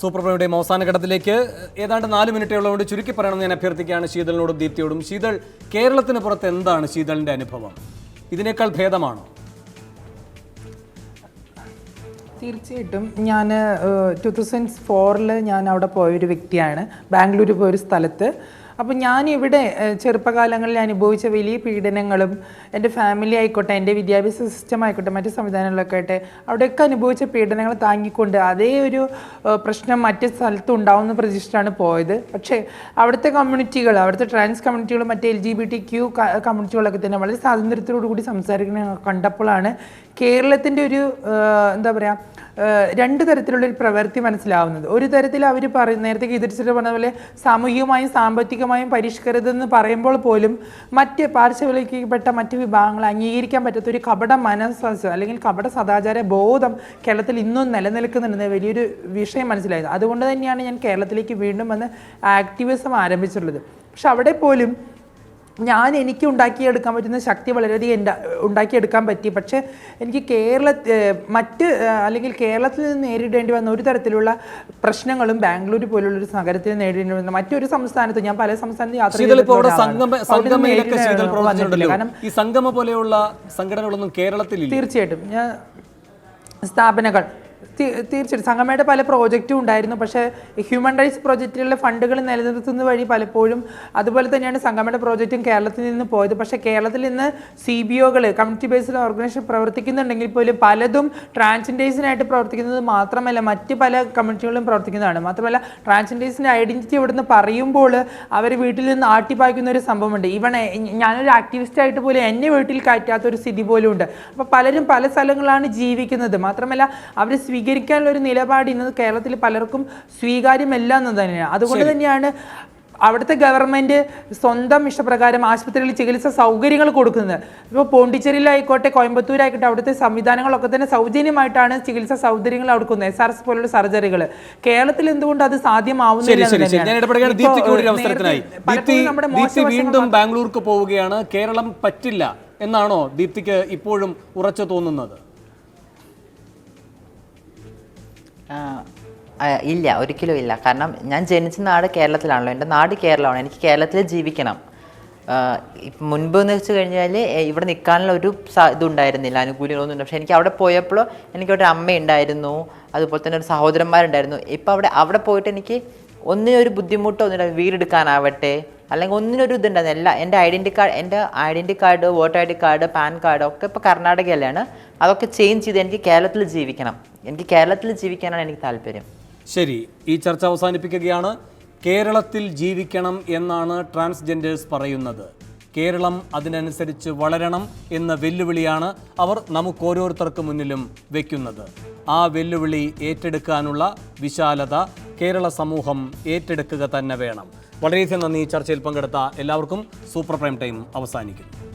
Super പ്രോയുടെയും അവസാന ഘട്ടത്തിലേക്ക് ഏതാണ്ട് നാല് മിനിറ്റേ ഉള്ളതുകൊണ്ട് ചുരുക്കി പറയണമെന്ന് ഞാൻ അഭ്യർത്ഥിക്കുകയാണ് ശീതളിനോടും ദീപ്തിയോടും. ശീതൾ കേരളത്തിന് പുറത്ത് എന്താണ് ശീതളിന്റെ അനുഭവം? ഇതിനേക്കാൾ ഭേദമാണോ? തീർച്ചയായിട്ടും. ഞാൻ ടു തൗസൻഡ് ഫോറിൽ ഞാൻ അവിടെ പോയൊരു വ്യക്തിയാണ്. ബാംഗ്ലൂർ പോയൊരു സ്ഥലത്ത്. അപ്പോൾ ഞാൻ ഇവിടെ ചെറുപ്പകാലങ്ങളിൽ അനുഭവിച്ച വലിയ പീഡനങ്ങളും എന്റെ ഫാമിലി ആയിക്കോട്ടെ എന്റെ വിദ്യാഭ്യാസ സിസ്റ്റം ആയിക്കോട്ടെ മറ്റ് സംവിധാനങ്ങളൊക്കെ ആയിട്ട് അവിടെയൊക്കെ അനുഭവിച്ച പീഡനങ്ങൾ താങ്ങിക്കൊണ്ട് അതേ ഒരു പ്രശ്നം മറ്റ് സ്ഥലത്തും ഉണ്ടാവുന്ന പ്രതീക്ഷിച്ചാണ് പോയത്. പക്ഷേ അവിടുത്തെ കമ്മ്യൂണിറ്റികൾ അവിടുത്തെ ട്രാൻസ് കമ്മ്യൂണിറ്റികളും മറ്റ് L G B T Q കമ്മ്യൂണിറ്റികളൊക്കെ തന്നെ വളരെ സ്വാതന്ത്ര്യത്തോടു കൂടി സംസാരിക്കുന്ന കണ്ടപ്പോഴാണ് കേരളത്തിന്റെ ഒരു എന്താ പറയുക രണ്ട് തരത്തിലുള്ള ഒരു പ്രവൃത്തി മനസ്സിലാവുന്നത്. ഒരു തരത്തിൽ അവർ പറയും നേരത്തെ ഗീതിരിച്ചിട്ട് പറഞ്ഞ പോലെ സാമൂഹികമായും സാമ്പത്തികമായും പരിഷ്കൃതം എന്ന് പറയുമ്പോൾ പോലും മറ്റ് പാർശ്വവൽക്കരിക്കപ്പെട്ട മറ്റ് വിഭാഗങ്ങൾ അംഗീകരിക്കാൻ പറ്റാത്ത ഒരു കപട മനസ്സ് അല്ലെങ്കിൽ കപട സദാചാര ബോധം കേരളത്തിൽ ഇന്നും നിലനിൽക്കുന്നുണ്ടെന്ന് വലിയൊരു വിഷയം മനസ്സിലായത്. അതുകൊണ്ട് തന്നെയാണ് ഞാൻ കേരളത്തിലേക്ക് വീണ്ടും വന്ന് ആക്ടിവിസം ആരംഭിച്ചിട്ടുള്ളത്. പക്ഷെ അവിടെ പോലും ഞാൻ എനിക്ക് ഉണ്ടാക്കിയെടുക്കാൻ പറ്റുന്ന ശക്തി വളരെയധികം എന്റെ ഉണ്ടാക്കിയെടുക്കാൻ പറ്റി. പക്ഷേ എനിക്ക് കേരള മറ്റ് അല്ലെങ്കിൽ കേരളത്തിൽ നിന്ന് നേരിടേണ്ടി വന്ന ഒരു തരത്തിലുള്ള പ്രശ്നങ്ങളും ബാംഗ്ലൂർ പോലുള്ള ഒരു നഗരത്തിൽ നേരിടേണ്ടി വന്ന മറ്റൊരു സംസ്ഥാനത്ത് ഞാൻ പല സംസ്ഥാനത്ത് യാത്ര കാരണം ഈ സംഗമ പോലെയുള്ള സംഘടനകളൊന്നും കേരളത്തിൽ തീർച്ചയായിട്ടും. ഞാൻ സ്ഥാപനങ്ങൾ തീർച്ചയായിട്ടും. സംഗമയുടെ പല പ്രോജക്റ്റും ഉണ്ടായിരുന്നു. പക്ഷേ ഹ്യൂമൻ റൈറ്റ്സ് പ്രോജക്റ്റിലുള്ള ഫണ്ടുകൾ നിലനിർത്തുന്ന വഴി പലപ്പോഴും അതുപോലെ തന്നെയാണ് സംഗമയുടെ പ്രോജക്റ്റും കേരളത്തിൽ നിന്ന് പോയത്. പക്ഷേ കേരളത്തിൽ നിന്ന് സി ബി ഒകൾ കമ്മ്യൂണിറ്റി ബേസ്ഡ് ഓർഗനൈസേഷൻ പ്രവർത്തിക്കുന്നുണ്ടെങ്കിൽ പോലും പലതും ട്രാൻസ്ജെൻഡേഴ്സിനായിട്ട് പ്രവർത്തിക്കുന്നത് മാത്രമല്ല മറ്റ് പല കമ്മ്യൂണിറ്റികളും പ്രവർത്തിക്കുന്നതാണ്. മാത്രമല്ല ട്രാൻസ്ജെൻഡേഴ്സിന്റെ ഐഡന്റിറ്റി ഇവിടുന്ന് പറയുമ്പോൾ അവർ വീട്ടിൽ നിന്ന് ആട്ടിപ്പായ്ക്കുന്ന ഒരു സംഭവമുണ്ട്. ഈവൺ ഞാനൊരു ആക്ടിവിസ്റ്റ് ആയിട്ട് പോലും എന്നെ വീട്ടിൽ കയറ്റാത്ത ഒരു സ്ഥിതി പോലും ഉണ്ട്. അപ്പോൾ പലരും പല സ്ഥലങ്ങളാണ് ജീവിക്കുന്നത്. മാത്രമല്ല അവർ സ്വീകരിക്കാനുള്ള ഒരു നിലപാട് ഇന്ന് കേരളത്തിൽ പലർക്കും സ്വീകാര്യമല്ല എന്ന് തന്നെയാണ്. അതുകൊണ്ട് തന്നെയാണ് അവിടുത്തെ ഗവൺമെന്റ് സ്വന്തം ഇഷ്ടപ്രകാരം ആശുപത്രികളിൽ ചികിത്സ സൗകര്യങ്ങൾ കൊടുക്കുന്നത്. ഇപ്പോൾ പോണ്ടിച്ചേരിയിലായിക്കോട്ടെ കോയമ്പത്തൂരായിക്കോട്ടെ അവിടുത്തെ സംവിധാനങ്ങളൊക്കെ തന്നെ സൗജന്യമായിട്ടാണ് ചികിത്സാ സൗകര്യങ്ങൾ കൊടുക്കുന്നത്. എസ് ആർ എസ് പോലുള്ള സർജറികൾ കേരളത്തിൽ എന്തുകൊണ്ട് അത് സാധ്യമാവുന്നില്ല വീണ്ടും ബാംഗ്ലൂർക്ക് പോവുകയാണ്. കേരളം പറ്റില്ല എന്നാണോ ദീപ്തിക്ക് ഇപ്പോഴും ഉറച്ചു തോന്നുന്നത്? ഇല്ല ഒരിക്കലും ഇല്ല. കാരണം ഞാൻ ജനിച്ച നാട് കേരളത്തിലാണല്ലോ. എന്റെ നാട് കേരളമാണ്. എനിക്ക് കേരളത്തിൽ ജീവിക്കണം. മുൻപ് എന്ന് വെച്ച് കഴിഞ്ഞാൽ ഇവിടെ നിൽക്കാനുള്ള ഒരു ഇതുണ്ടായിരുന്നില്ല. അനുകൂല്യങ്ങളൊന്നും പക്ഷേ എനിക്ക് അവിടെ പോയപ്പോൾ എനിക്ക് ഒരു അമ്മ ഉണ്ടായിരുന്നു അതുപോലെ തന്നെ ഒരു സഹോദരന്മാരുണ്ടായിരുന്നു. ഇപ്പോൾ അവിടെ അവിടെ പോയിട്ട് എനിക്ക് ഒന്നിനൊരു ബുദ്ധിമുട്ടോ ഒന്നിനും വീടെടുക്കാനാവട്ടെ. അല്ലെങ്കിൽ ഒന്നിനൊരു ഇതുണ്ടായിരുന്നു. എല്ലാ എന്റെ ഐഡന്റി കാർഡ് എന്റെ identity card voter I D card PAN card ഒക്കെ ഇപ്പോൾ കർണാടകയിലാണ്. അതൊക്കെ ചേഞ്ച് ചെയ്ത് എനിക്ക് കേരളത്തിൽ ജീവിക്കണം. എനിക്ക് കേരളത്തിൽ ജീവിക്കാനാണ് എനിക്ക് താല്പര്യം. ശരി. ഈ ചർച്ച അവസാനിപ്പിക്കുകയാണ്. കേരളത്തിൽ ജീവിക്കണം എന്നാണ് ട്രാൻസ്ജെൻഡേഴ്സ് പറയുന്നത്. കേരളം അതിനനുസരിച്ച് വളരണം എന്ന വെല്ലുവിളിയാണ് അവർ നമുക്ക് ഓരോരുത്തർക്ക് മുന്നിലും വെക്കുന്നത്. ആ വെല്ലുവിളി ഏറ്റെടുക്കാനുള്ള വിശാലത കേരള സമൂഹം ഏറ്റെടുക്കുക തന്നെ വേണം. വളരെയധികം നന്ദി. ചർച്ചയിൽ പങ്കെടുത്ത എല്ലാവർക്കും സൂപ്പർ പ്രൈം ടൈം അവസാനിക്കുന്നു.